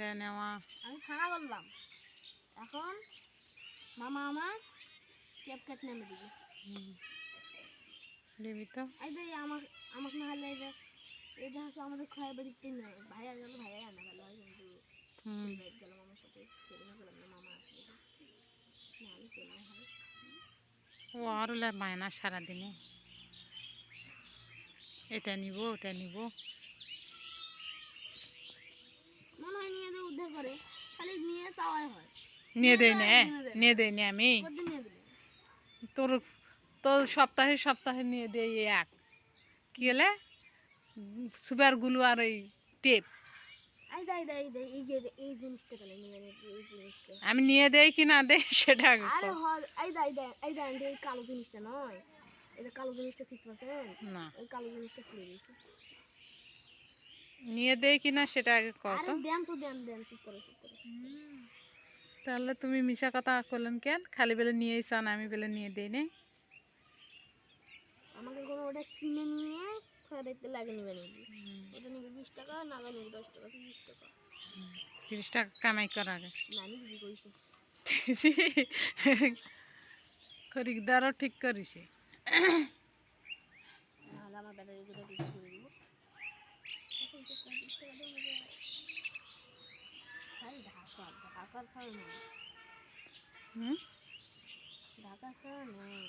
কেটে নেওয়া। আমি ফাঁকা করলাম এখন মামা আমার ক্যাপ কাট নেমে দিবি। দিবি তো। এই যে আমার আমাকে না হলে যে এই যে হচ্ছে আমাদের খয়ের বাড়ির তিন ভাইয়া গেল ভাইয়া আনা গেল কিন্তু গেলাম আমার সাথে সেদিন গেলাম না মামা আসলে নাহলে কেনা হয় ও বায়না সারাদিনে। এটা নিব ওটা নিব মনে হয় নিয়ে দিয়ে উদ্ধার করে খালি নিয়ে চাওয়াই হয়। নিয়ে দেই না নিয়ে দেই না আমি। তোর সপ্তাহে সপ্তাহে নিয়ে দেই এক। কি হলে? সুপারগুলো আর এই টেপ আমি নিয়ে দেই কি না দেই সেটা কালো জিনিসটা নয়। কালো জিনিসটা ঠিক পাচ্ছেন না। কালো জিনিসটা খুলে দিয়েছে। নিয়ে দেয় কি না সেটা আগে কত তাহলে তুমি মিশা কথা করলেন কেন? খালি বেলে নিয়েই চান আমি বেলে নিয়ে দেই না। আমাকে কোনো ওটা কিনে নিয়ে খোয়া দেখতে লাগে নিবে নিবি ওটা নিবে বিশ টাকা নাগা নিবে দশ টাকা তিরিশ টাকা। তিরিশ টাকা কামাই কর আগে। না আমি বিক্রি করেছি খরিদ্দারও ঠিক করিছে। আমার ব্যাটারি গুলো বিক্রি করে দিব এখন তো পঁচিশ টাকা দাম হবে। ভাই ঢাকা ঢাকার ছাড়া নেই হুম? ঢাকা ছাড়া নেই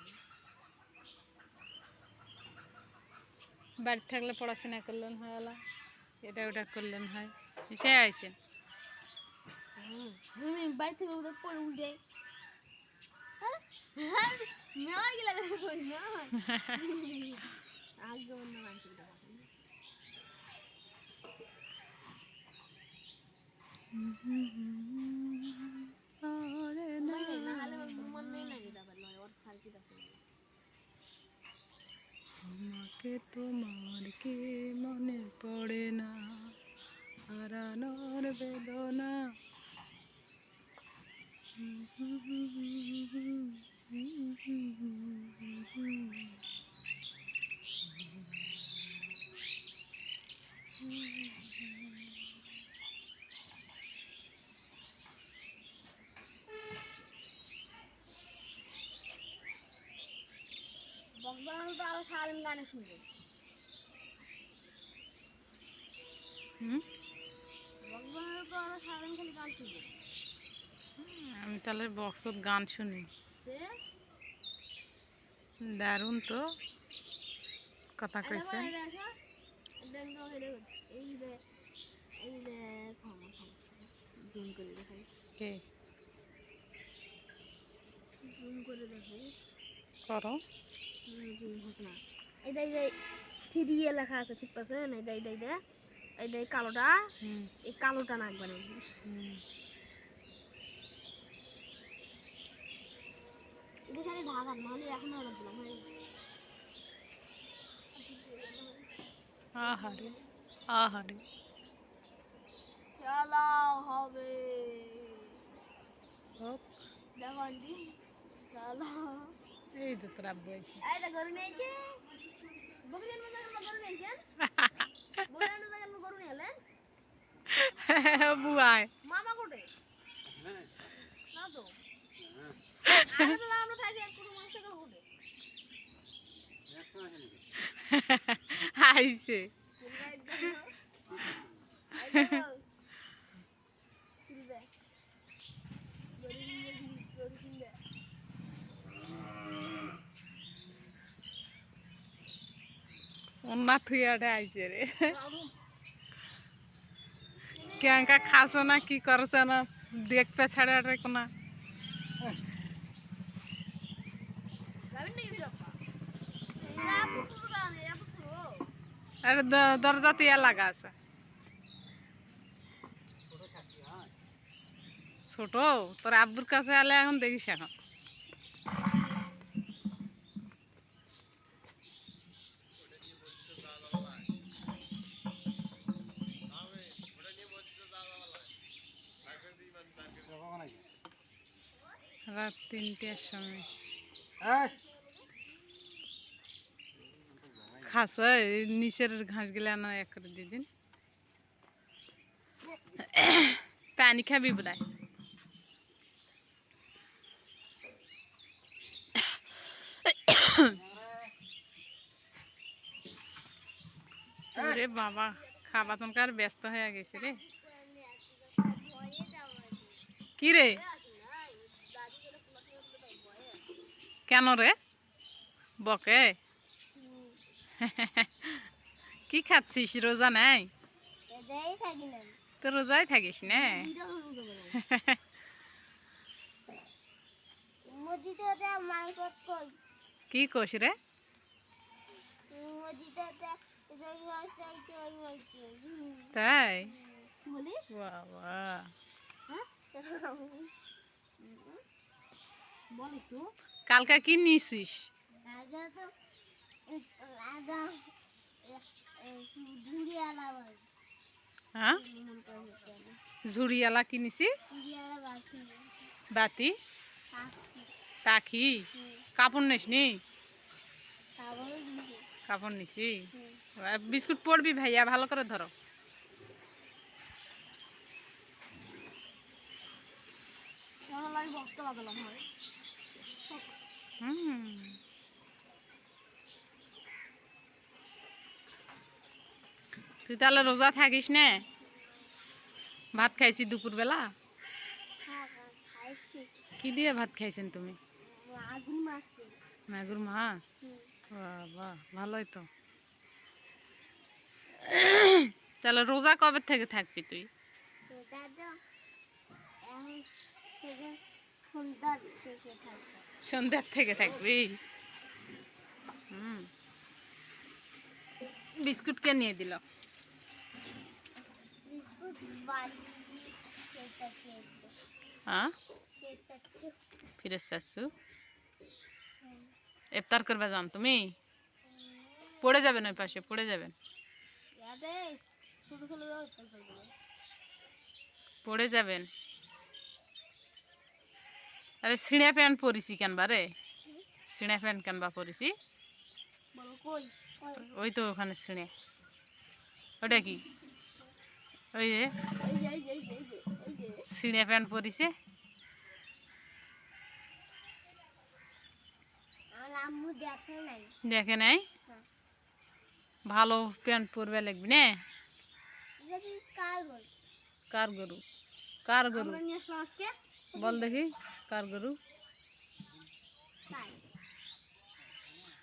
বাড়ি থাকলে পড়াশোনা করলেন হয় আলা? এটা ওটা করলেন হয়? সে আইছেন হুম বাড়ি থেকে ওদের পরে উল্টে মেয়ে গেলে আগে অন্য মানুষের কথা নাহলে ওর মন নেই না যেতে পারল ওর সার্কিট আছে আমাকে তোমার কে মনে পড়ে না হারানোর বেদনা বকবান তো আরও সারাদিন গানে শুনবে হুম? বকবান তো আরও সারাদিন খালি গান শুনবে আমি তাহলে বক্সত গান শুনি। সে দারুণ তো। কথা কইছে। করে। না এইটা এই থ্রি এ লেখা আছে ঠিক পাচ্ছেন এইটা এইটা এইটা এইটা এই কালোটা। এই কালোটা নাকবে নাকি হুম। এটা খালি ঢাকার নাহলে এখন অর্ডার দিলাম হয়ে। আহারে আহারে চালাও হবে। দেখো আন্টি এই তো তোর আব্বু আইছে এই তো গরু নেই কে বকরি আনব জায়গা গরু নেই কেন বকরি আনব জায়গা গরু নেই হলেন বুয়াই মামা কোটে? না তো। আমি তো আমরা মাংস আইছে। অন্যা থুয়াটা আইছে রে ক্যাঙ্কা খাস না কি করছ না দেখবে ছাড়া কোনা আরে দরজা তিয়া লাগা আছে ছোট তোর আব্বুর কাছে আলে এখন দেখিস এখন রাত তিনটের সময়। খাস নিচের ঘাস গেলে না এক করে দিয়ে দিন। পানি খাবি বোধ রে বাবা খাবা তোমার ব্যস্ত হয়ে গেছে রে। কি রে? কেন রে? বকে। কি খাচ্ছিস? রোজা নাই? তো রোজাই থাকিস না? কি কস রে? তাই? বাবা। হ্যাঁ? বল একটু। কালকা কি নিছিস? হ্যাঁ? ঝুড়িয়ালা কিনিছি বাতি। পাখি। কাপড় নিস নি কাপড় নিছি? বিস্কুট পড়বি ভাইয়া ভালো করে ধরো। হয়। তুই তাহলে রোজা থাকিস না? ভাত খাইছি দুপুরবেলা? হ্যাঁ কি দিয়ে ভাত খাইছেন তুমি? মাগুর মাছ ভালোই তো। তাহলে রোজা কবে থেকে থাকবি তুই? সেটা তো এখন থেকে সুন্দর থেকে থাকবে। সন্ধ্যার থেকে থাকবি। হুম। বিস্কুট কে নিয়ে দিল হ্যাঁ? সেটা ফিরে শাশু? ইফতার করবে যান তুমি? পড়ে যাবেন ওই পাশে পড়ে যাবেন। পড়ে যাবেন। আরে সিঁড়া প্যান্ট পরিছি কেন বারে সিঁড়া প্যান্ট কেন বা পরিছি? ওই তো ওখানে সিঁড়ে ওটা কি? ওই যে যে সিঁড়ে প্যান্ট পরিছে। দেখে নাই। ভালো প্যান্ট পরবে লাগবি না? কার গরু? কার গরু? বল দেখি। কার গরু?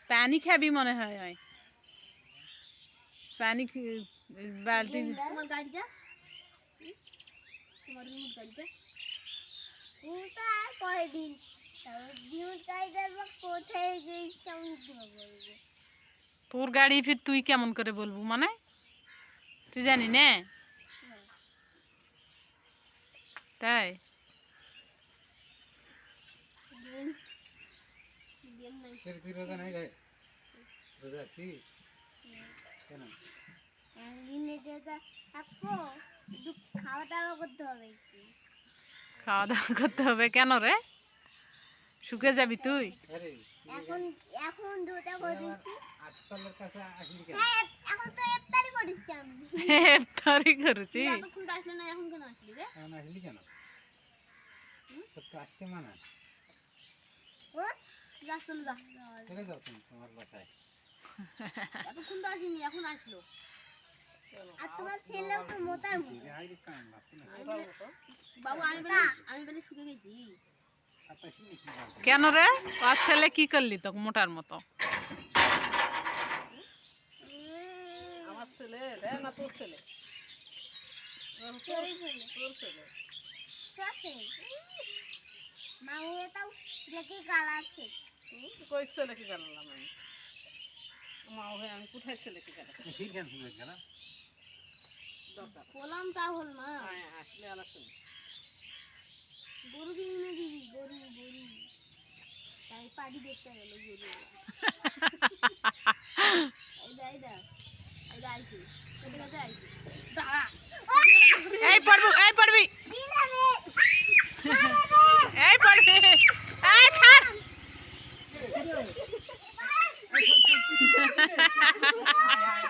পানি। খাবি মনে হয় হয়। পানি বালতি তোর গাড়ি ফির তুই কেমন করে বলব মানে তুই জানি না। তাই দিন তুই রোজা নাই রে। রোজা আছি? কেন? খাওয়া দাওয়া করতে হবে খাওয়া দাওয়া করতে হবে কেন রে? শুকে যাবি তুই? এখন এখন দুটা করেছি। আটতলার কাছে আসলি কেন? হ্যাঁ এখন তো ইফতারি করেছি আমি। ইফতারি করেছি? এতক্ষণ তো না এখন কেন আসলি রে। এখন আসলি কেন? তো আসতে মানা। যা চলে যা। চলে যাও তুমি তোমার বাসায় এতক্ষণ তো আসেনি এখন আসলো। আর তোমার তো না? বাবু আমি বলে আমি বলে শুকে গেছি। কেন রে? ওর ছেলে কি করলি তো মোটার মতো? আমার ছেলে রে না তোর ছেলে? তোর ছেলে তোর ছেলে। মা দেখে গালাচ্ছে কই ছেলে কি জানলাম আমি। মা হয়ে আমি কোথায় ছেলে কি জানলাম? বললাম তাহল মা। আসলে আলাদা গরু কিনে দিবি গরু গরু। তাই পাটি দেখতে গেল গরু। এইদা এইদা এইদা আইছি কোথায় কোথায় আইছি দাঁড়া। yeah.